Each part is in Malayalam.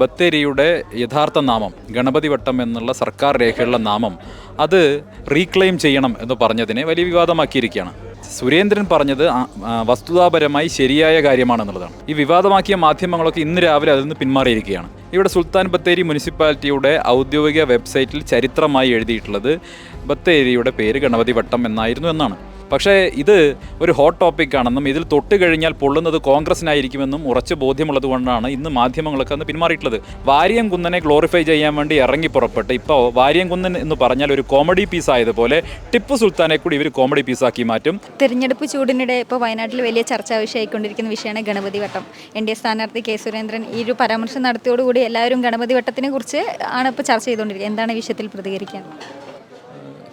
ബത്തേരിയുടെ യഥാർത്ഥ നാമം ഗണപതി വട്ടം എന്നുള്ള സർക്കാർ രേഖയുള്ള നാമം അത് റീക്ലെയിം ചെയ്യണം എന്ന് പറഞ്ഞതിനെ വലിയ വിവാദമാക്കിയിരിക്കുകയാണ്. സുരേന്ദ്രൻ പറഞ്ഞത് വസ്തുതാപരമായി ശരിയായ കാര്യമാണെന്നുള്ളതാണ്. ഈ വിവാദമാക്കിയ മാധ്യമങ്ങളൊക്കെ ഇന്ന് രാവിലെ അതിൽ നിന്ന് പിന്മാറിയിരിക്കുകയാണ്. ഇവിടെ സുൽത്താൻ ബത്തേരി മുനിസിപ്പാലിറ്റിയുടെ ഔദ്യോഗിക വെബ്സൈറ്റിൽ ചരിത്രമായി എഴുതിയിട്ടുള്ളത് ബത്തേരിയുടെ പേര് ഗണപതി വട്ടം എന്നായിരുന്നു എന്നാണ്. പക്ഷേ ഇത് ഒരു ഹോട്ട് ടോപ്പിക് ആണെന്നും ഇതിൽ തൊട്ട് കഴിഞ്ഞാൽ പൊള്ളുന്നത് കോൺഗ്രസിനായിരിക്കുമെന്നും ഉറച്ച ബോധ്യമുള്ളത് കൊണ്ടാണ് ഇന്ന് മാധ്യമങ്ങളൊക്കെ അന്ന് പിന്മാറിയിട്ടുള്ളത്. വാര്യം കുന്നനെ ഗ്ലോറിഫൈ ചെയ്യാൻ വേണ്ടി ഇറങ്ങി പുറപ്പെട്ട് ഇപ്പോൾ വാര്യം കുന്നൻ എന്ന് പറഞ്ഞാൽ ഒരു കോമഡി പീസ് ആയതുപോലെ ടിപ്പു സുൽത്താനെ കൂടി ഇവർ കോമഡി പീസാക്കി മാറ്റും. തിരഞ്ഞെടുപ്പ് ചൂടിനിടെ ഇപ്പോൾ വയനാട്ടിൽ വലിയ ചർച്ചാ വിഷയമായിക്കൊണ്ടിരിക്കുന്ന വിഷയമാണ് Ganapathy Vattam. N D A സ്ഥാനാർത്ഥി കെ സുരേന്ദ്രൻ ഈ ഒരു പരാമർശം നടത്തിയോടുകൂടി എല്ലാവരും ഗണപതി വട്ടത്തിനെ കുറിച്ച് ആണ് ഇപ്പോൾ ചർച്ച ചെയ്തുകൊണ്ടിരിക്കുന്നത്. എന്താണ് ഈ വിഷയത്തിൽ പ്രതികരിക്കാൻ?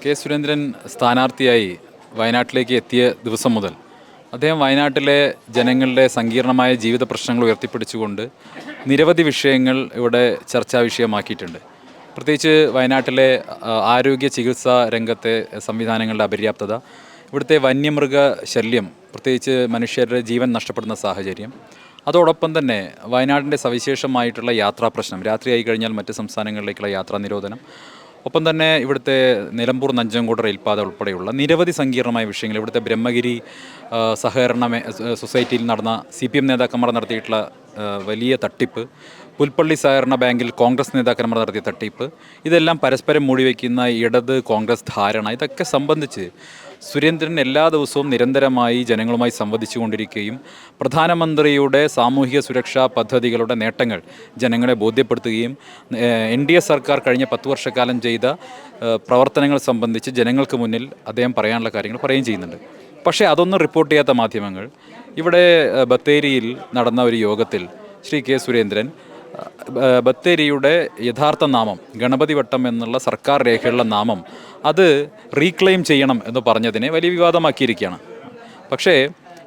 കെ സുരേന്ദ്രൻ സ്ഥാനാർത്ഥിയായി വയനാട്ടിലേക്ക് എത്തിയ ദിവസം മുതൽ അദ്ദേഹം വയനാട്ടിലെ ജനങ്ങളുടെ സങ്കീർണമായ ജീവിത പ്രശ്നങ്ങൾ ഉയർത്തിപ്പിടിച്ചുകൊണ്ട് നിരവധി വിഷയങ്ങൾ ഇവിടെ ചർച്ചാ വിഷയമാക്കിയിട്ടുണ്ട്. പ്രത്യേകിച്ച് വയനാട്ടിലെ ആരോഗ്യ ചികിത്സാ രംഗത്തെ സംവിധാനങ്ങളുടെ അപര്യാപ്തത ഇവിടുത്തെ വന്യമൃഗ ശല്യം പ്രത്യേകിച്ച് മനുഷ്യരുടെ ജീവൻ നഷ്ടപ്പെടുന്ന സാഹചര്യം അതോടൊപ്പം തന്നെ വയനാടിന്റെ സവിശേഷമായിട്ടുള്ള യാത്രാ പ്രശ്നം രാത്രിയായി കഴിഞ്ഞാൽ മറ്റ് സംസ്ഥാനങ്ങളിലേക്കുള്ള യാത്രാ നിരോധനം ഒപ്പം തന്നെ ഇവിടുത്തെ നിലമ്പൂർ നഞ്ചങ്കോട് റെയിൽപാത ഉൾപ്പെടെയുള്ള നിരവധി സങ്കീർണമായ വിഷയങ്ങൾ ഇവിടുത്തെ ബ്രഹ്മഗിരി സഹകരണ സൊസൈറ്റിയിൽ നടന്ന സി പി എം നേതാക്കന്മാർ നടത്തിയിട്ടുള്ള വലിയ തട്ടിപ്പ് പുൽപ്പള്ളി സഹകരണ ബാങ്കിൽ കോൺഗ്രസ് നേതാക്കന്മാർ നടത്തിയ തട്ടിപ്പ് ഇതെല്ലാം പരസ്പരം മൂടിവെക്കുന്ന ഇടത് കോൺഗ്രസ് ധാരണ ഇതൊക്കെ സംബന്ധിച്ച് സുരേന്ദ്രൻ എല്ലാ ദിവസവും നിരന്തരമായി ജനങ്ങളുമായി സംവദിച്ചുകൊണ്ടിരിക്കുകയും പ്രധാനമന്ത്രിയുടെ സാമൂഹിക സുരക്ഷാ പദ്ധതികളുടെ നേട്ടങ്ങൾ ജനങ്ങളെ ബോധ്യപ്പെടുത്തുകയും എൻ ഡി എ സർക്കാർ കഴിഞ്ഞ പത്ത് വർഷക്കാലം ചെയ്ത പ്രവർത്തനങ്ങൾ സംബന്ധിച്ച് ജനങ്ങൾക്ക് മുന്നിൽ അദ്ദേഹം പറയാനുള്ള കാര്യങ്ങൾ പറയുകയും ചെയ്യുന്നുണ്ട്. പക്ഷേ അതൊന്നും റിപ്പോർട്ട് ചെയ്യാത്ത മാധ്യമങ്ങൾ. ഇവിടെ ബത്തേരിയിൽ നടന്ന ഒരു യോഗത്തിൽ ശ്രീ കെ സുരേന്ദ്രൻ ബത്തേരിയുടെ യഥാർത്ഥ നാമം ഗണപതി വട്ടം എന്നുള്ള സർക്കാർ രേഖയുള്ള നാമം അത് റീക്ലെയിം ചെയ്യണം എന്ന് പറഞ്ഞതിനെ വലിയ വിവാദമാക്കിയിരിക്കുകയാണ്. പക്ഷേ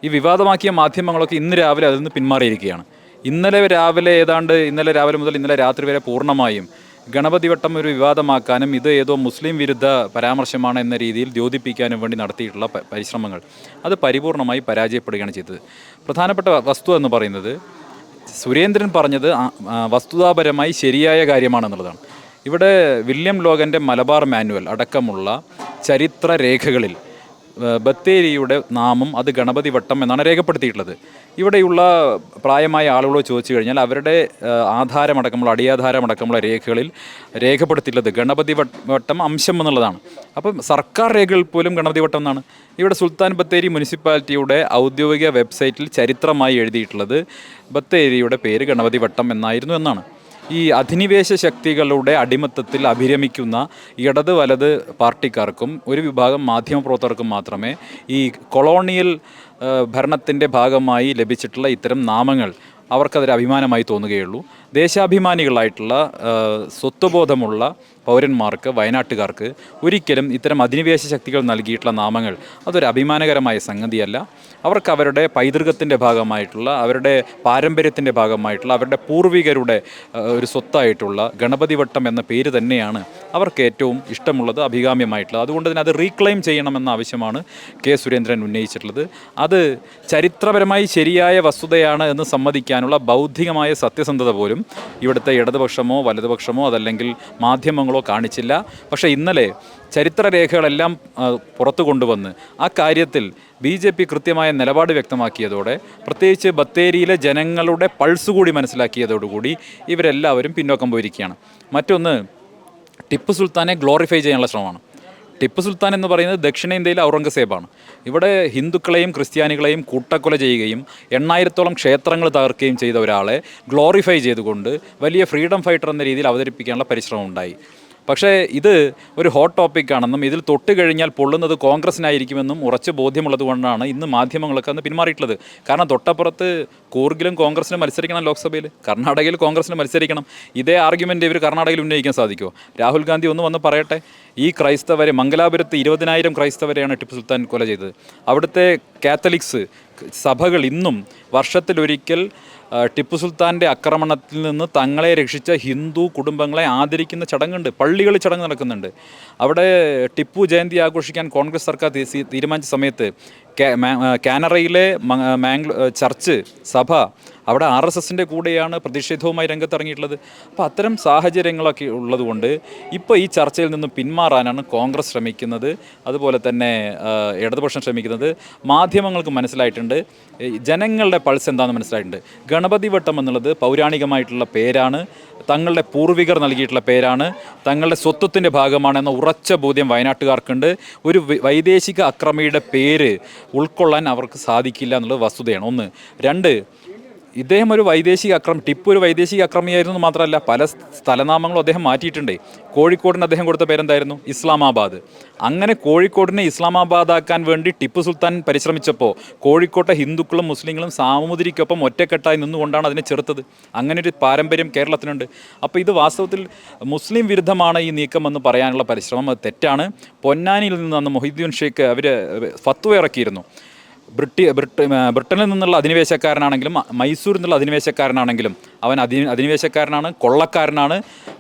ഈ വിവാദമാക്കിയ മാധ്യമങ്ങളൊക്കെ ഇന്ന് രാവിലെ അതിൽ നിന്ന് പിന്മാറിയിരിക്കുകയാണ്. ഇന്നലെ രാവിലെ ഏതാണ്ട് ഇന്നലെ രാവിലെ മുതൽ ഇന്നലെ രാത്രി വരെ പൂർണമായും ഗണപതി വട്ടം ഒരു വിവാദമാക്കാനും ഇത് ഏതോ മുസ്ലിം വിരുദ്ധ പരാമർശമാണ് എന്ന രീതിയിൽ ദ്യോതിപ്പിക്കാനും വേണ്ടി നടത്തിയിട്ടുള്ള പരിശ്രമങ്ങൾ. അത് പരിപൂർണമായി പരാജയപ്പെടുകയാണ് ചെയ്തത്. പ്രധാനപ്പെട്ട വസ്തു എന്ന് പറയുന്നത് സുരേന്ദ്രൻ പറഞ്ഞത് വസ്തുതാപരമായി ശരിയായ കാര്യമാണെന്നുള്ളതാണ്. ഇവിടെ വില്യം ലോഗന്റെ മലബാർ മാനുവൽ അടക്കമുള്ള ചരിത്ര രേഖകളിൽ ബത്തേരിയുടെ നാമം അത് ഗണപതി വട്ടം എന്നാണ് രേഖപ്പെടുത്തിയിട്ടുള്ളത്. ഇവിടെയുള്ള പ്രായമായ ആളുകളോട് ചോദിച്ചു കഴിഞ്ഞാൽ അവരുടെ ആധാരമടക്കമുള്ള അടിയാധാരമടക്കമുള്ള രേഖകളിൽ രേഖപ്പെടുത്തിയിട്ടുള്ളത് ഗണപതി വട്ട- അംശം എന്നുള്ളതാണ്. അപ്പം സർക്കാർ രേഖകളിൽ പോലും ഗണപതി വട്ടം എന്നാണ്. ഇവിടെ സുൽത്താൻ ബത്തേരി മുനിസിപ്പാലിറ്റിയുടെ ഔദ്യോഗിക വെബ്സൈറ്റിൽ ചരിത്രമായി എഴുതിയിട്ടുള്ളത് ബത്തേരിയുടെ പേര് ഗണപതി വട്ടം എന്നായിരുന്നു എന്നാണ്. ഈ അധിനിവേശ ശക്തികളുടെ അടിമത്തത്തിൽ അഭിരമിക്കുന്ന ഇടത് വലത് പാർട്ടിക്കാർക്കും ഒരു വിഭാഗം മാധ്യമപ്രവർത്തകർക്കും മാത്രമേ ഈ കൊളോണിയൽ ഭരണത്തിന്റെ ഭാഗമായി ലഭിച്ചിട്ടുള്ള ഇത്തരം നാമങ്ങൾ അവർക്കതൊരു അഭിമാനമായി തോന്നുകയുള്ളൂ. ദേശാഭിമാനികളായിട്ടുള്ള സ്വത്വബോധമുള്ള പൗരന്മാർക്ക് വയനാട്ടുകാർക്ക് ഒരിക്കലും ഇത്തരം അധിനിവേശ ശക്തികൾ നൽകിയിട്ടുള്ള നാമങ്ങൾ അതൊരു അഭിമാനകരമായ സംഗതിയല്ല. അവർക്ക് അവരുടെ പൈതൃകത്തിന്റെ ഭാഗമായിട്ടുള്ള അവരുടെ പാരമ്പര്യത്തിന്റെ ഭാഗമായിട്ടുള്ള അവരുടെ പൂർവികരുടെ ഒരു സ്വത്തായിട്ടുള്ള ഗണപതി വട്ടം എന്ന പേര് തന്നെയാണ് അവർക്ക് ഏറ്റവും ഇഷ്ടമുള്ളത് അഭികാമ്യമായിട്ടുള്ളത്. അതുകൊണ്ട് തന്നെ അത് റീക്ലെയിം ചെയ്യണമെന്ന ആവശ്യമാണ് കെ സുരേന്ദ്രൻ ഉന്നയിച്ചിട്ടുള്ളത്. അത് ചരിത്രപരമായി ശരിയായ വസ്തുതയാണ് എന്ന് സമ്മതിക്കാനുള്ള ബൗദ്ധികമായ സത്യസന്ധത പോലും ഇവിടുത്തെ ഇടതുപക്ഷമോ വലതുപക്ഷമോ അതല്ലെങ്കിൽ മാധ്യമങ്ങളോ കാണിച്ചില്ല. പക്ഷേ ഇന്നലെ ചരിത്രരേഖകളെല്ലാം പുറത്തു കൊണ്ടുവന്ന് ആ കാര്യത്തിൽ ബി ജെ പി കൃത്യമായ നിലപാട് വ്യക്തമാക്കിയതോടെ പ്രത്യേകിച്ച് ബത്തേരിയിലെ ജനങ്ങളുടെ പൾസ് കൂടി മനസ്സിലാക്കിയതോടുകൂടി ഇവരെല്ലാവരും പിന്നോക്കം പോയിരിക്കുകയാണ്. മറ്റൊന്ന് ടിപ്പു സുൽത്താനെ ഗ്ലോറിഫൈ ചെയ്യാനുള്ള ശ്രമമാണ്. ടിപ്പു സുൽത്താൻ എന്ന് പറയുന്നത് ദക്ഷിണേന്ത്യയിലെ ഔറംഗസേബാണ്. ഇവിടെ ഹിന്ദുക്കളെയും ക്രിസ്ത്യാനികളെയും കൂട്ടക്കൊല ചെയ്യുകയും എണ്ണായിരത്തോളം ക്ഷേത്രങ്ങൾ തകർക്കുകയും ചെയ്ത ഒരാളെ ഗ്ലോറിഫൈ ചെയ്തുകൊണ്ട് വലിയ ഫ്രീഡം ഫൈറ്റർ എന്ന രീതിയിൽ അവതരിപ്പിക്കാനുള്ള പരിശ്രമം ഉണ്ടായി പക്ഷേ ഇത് ഒരു ഹോട്ട് ടോപ്പിക്കാണെന്നും ഇതിൽ തൊട്ട് കഴിഞ്ഞാൽ പൊള്ളുന്നത് കോൺഗ്രസിനായിരിക്കുമെന്നും ഉറച്ച് ബോധ്യമുള്ളത് കൊണ്ടാണ് ഇന്ന് മാധ്യമങ്ങളൊക്കെ അന്ന് പിന്മാറിയിട്ടുള്ളത്. കാരണം തൊട്ടപ്പുറത്ത് കൂർഗിലും കോൺഗ്രസിന് മത്സരിക്കണം ലോക്സഭയിൽ. കർണാടകയിൽ കോൺഗ്രസിന് മത്സരിക്കണം. ഇതേ ആർഗ്യുമെന്റ് ഇവർ കർണാടകയിൽ ഉന്നയിക്കാൻ സാധിക്കുമോ രാഹുൽ ഗാന്ധി ഒന്ന് വന്ന് പറയട്ടെ. ഈ ക്രൈസ്തവരെ മംഗലാപുരത്ത് ഇരുപതിനായിരം ക്രൈസ്തവരെയാണ് ടിപ്പു സുൽത്താൻ കൊല ചെയ്തത്. അവിടുത്തെ കാത്തലിക്സ് സഭകൾ ഇന്നും വർഷത്തിലൊരിക്കൽ ടിപ്പു സുൽത്താന്റെ ആക്രമണത്തിൽ നിന്ന് തങ്ങളെ രക്ഷിച്ച ഹിന്ദു കുടുംബങ്ങളെ ആദരിക്കുന്ന ചടങ്ങുണ്ട് പള്ളികളിൽ ചടങ്ങ് നടക്കുന്നുണ്ട്. അവിടെ ടിപ്പു ജയന്തി ആഘോഷിക്കാൻ കോൺഗ്രസ് സർക്കാർ തീരുമാനിച്ച സമയത്ത് കാനറയിലെ മാംഗ്ലൂ ചർച്ച് സഭ അവിടെ ആർ എസ് എസിന്റെ കൂടെയാണ് പ്രതിഷേധവുമായി രംഗത്തിറങ്ങിയിട്ടുള്ളത്. അപ്പോൾ അത്തരം സാഹചര്യങ്ങളൊക്കെ ഉള്ളതുകൊണ്ട് ഇപ്പോൾ ഈ ചർച്ചയിൽ നിന്ന് പിന്മാറാനാണ് കോൺഗ്രസ് ശ്രമിക്കുന്നത്. അതുപോലെ തന്നെ ഇടതുപക്ഷം ശ്രമിക്കുന്നത്. മാധ്യമങ്ങൾക്ക് മനസ്സിലായിട്ടുണ്ട്. ജനങ്ങളുടെ പൾസ് എന്താണെന്ന് മനസ്സിലായിട്ടുണ്ട്. ഗണപതി വട്ടം എന്നുള്ളത് പൗരാണികമായിട്ടുള്ള പേരാണ്. തങ്ങളുടെ പൂർവികർ നൽകിയിട്ടുള്ള പേരാണ്. തങ്ങളുടെ സ്വത്വത്തിന്റെ ഭാഗമാണെന്ന ഉറച്ച ബോധ്യം വയനാട്ടുകാർക്കുണ്ട്. ഒരു വൈദേശിക അക്രമിയുടെ പേര് ഉൾക്കൊള്ളാൻ അവർക്ക് സാധിക്കില്ല എന്നുള്ളത് വസ്തുതയാണ്. ഒന്ന്. രണ്ട് ഇദ്ദേഹം ഒരു വൈദേശിക അക്രമം ടിപ്പു ഒരു വൈദേശിക അക്രമിയായിരുന്നു മാത്രമല്ല പല സ്ഥലനാമങ്ങളും അദ്ദേഹം മാറ്റിയിട്ടുണ്ട്. കോഴിക്കോടിന് അദ്ദേഹം കൊടുത്ത പേരെന്തായിരുന്നു? ഇസ്ലാമാബാദ്. അങ്ങനെ കോഴിക്കോടിനെ ഇസ്ലാമാബാദ് ആക്കാൻ വേണ്ടി ടിപ്പു സുൽത്താൻ പരിശ്രമിച്ചപ്പോൾ കോഴിക്കോട്ടെ ഹിന്ദുക്കളും മുസ്ലിങ്ങളും സാമൂതിരിക്കൊപ്പം ഒറ്റക്കെട്ടായി നിന്നുകൊണ്ടാണ് അതിനെ ചെറുത്തത്. അങ്ങനെ ഒരു പാരമ്പര്യം കേരളത്തിനുണ്ട്. അപ്പോൾ ഇത് വാസ്തവത്തിൽ മുസ്ലിം വിരുദ്ധമാണ് ഈ നീക്കം എന്ന് പറയാനുള്ള പരിശ്രമം. തെറ്റാണ്. പൊന്നാനിയിൽ നിന്ന് അന്ന് മൊഹിദ്ദീൻ ഷെയ്ഖ് അവർ ഫത്വ ഇറക്കിയിരുന്നു. ബ്രിട്ടി ബ്രിട്ട ബ്രിട്ടനിൽ നിന്നുള്ള അധിനിവേശക്കാരനാണെങ്കിലും മൈസൂരിൽ നിന്നുള്ള അധിനിവേശക്കാരനാണെങ്കിലും അവൻ അധി അധിനിവേശക്കാരനാണ് കൊള്ളക്കാരനാണ്.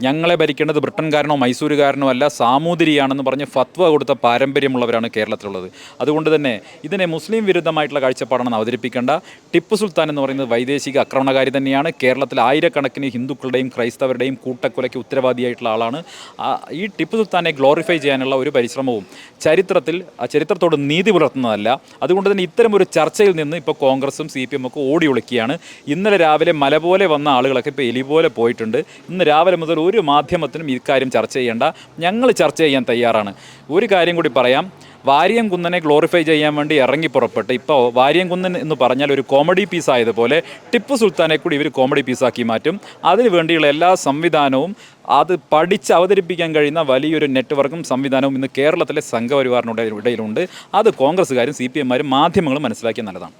ഞങ്ങളെ ഭരിക്കേണ്ടത് ബ്രിട്ടൻകാരനോ മൈസൂരുകാരനോ അല്ല സാമൂതിരിയാണെന്ന് പറഞ്ഞ് ഫത്വ കൊടുത്ത പാരമ്പര്യമുള്ളവരാണ് കേരളത്തിലുള്ളത്. അതുകൊണ്ട് തന്നെ ഇതിനെ മുസ്ലിം വിരുദ്ധമായിട്ടുള്ള കാഴ്ചപ്പാടാണെന്ന് അവതരിപ്പിക്കേണ്ട. ടിപ്പു സുൽത്താൻ എന്ന് പറയുന്നത് വൈദേശിക ആക്രമണകാരി തന്നെയാണ്. കേരളത്തിൽ ആയിരക്കണക്കിന് ഹിന്ദുക്കളുടെയും ക്രൈസ്തവരുടെയും കൂട്ടക്കൊലയ്ക്ക് ഉത്തരവാദിയായിട്ടുള്ള ആളാണ്. ഈ ടിപ്പു സുൽത്താനെ ഗ്ലോറിഫൈ ചെയ്യാനുള്ള ഒരു പരിശ്രമവും ചരിത്രത്തിൽ ആ ചരിത്രത്തോട് നീതി പുലർത്തുന്നതല്ല. അതുകൊണ്ട് തന്നെ ഇത്തരം ഒരു ചർച്ചയിൽ നിന്ന് ഇപ്പോൾ കോൺഗ്രസും സി പി എം ഒക്കെ ഓടി ഒളിക്കുകയാണ്. ഇന്നലെ രാവിലെ മലപോലെ വന്ന ആളുകളൊക്കെ ഇപ്പോൾ എലി പോലെ പോയിട്ടുണ്ട്. ഇന്ന് രാവിലെ മുതൽ ഒരു മാധ്യമത്തിനും ഇക്കാര്യം ചർച്ച ചെയ്യേണ്ട. ഞങ്ങൾ ചർച്ച ചെയ്യാൻ തയ്യാറാണ്. ഒരു കാര്യം കൂടി പറയാം. വാര്യം കുന്നനെ ഗ്ലോറിഫൈ ചെയ്യാൻ വേണ്ടി ഇറങ്ങി പുറപ്പെട്ട് ഇപ്പോൾ വാര്യം കുന്നൻ എന്ന് പറഞ്ഞാൽ ഒരു കോമഡി പീസ് ആയതുപോലെ ടിപ്പു സുൽത്താനെ കൂടി ഇവർ കോമഡി പീസാക്കി മാറ്റും. അതിനു വേണ്ടിയുള്ള എല്ലാ സംവിധാനവും അത് പഠിച്ച് അവതരിപ്പിക്കാൻ കഴിയുന്ന വലിയൊരു നെറ്റ്വർക്കും സംവിധാനവും ഇന്ന് കേരളത്തിലെ സംഘപരിവാറിനുടെ ഇടയിലുണ്ട്. അത് കോൺഗ്രസ്സുകാരും സി പി എമ്മാരും മാധ്യമങ്ങളും മനസ്സിലാക്കിയ നല്ലതാണ്.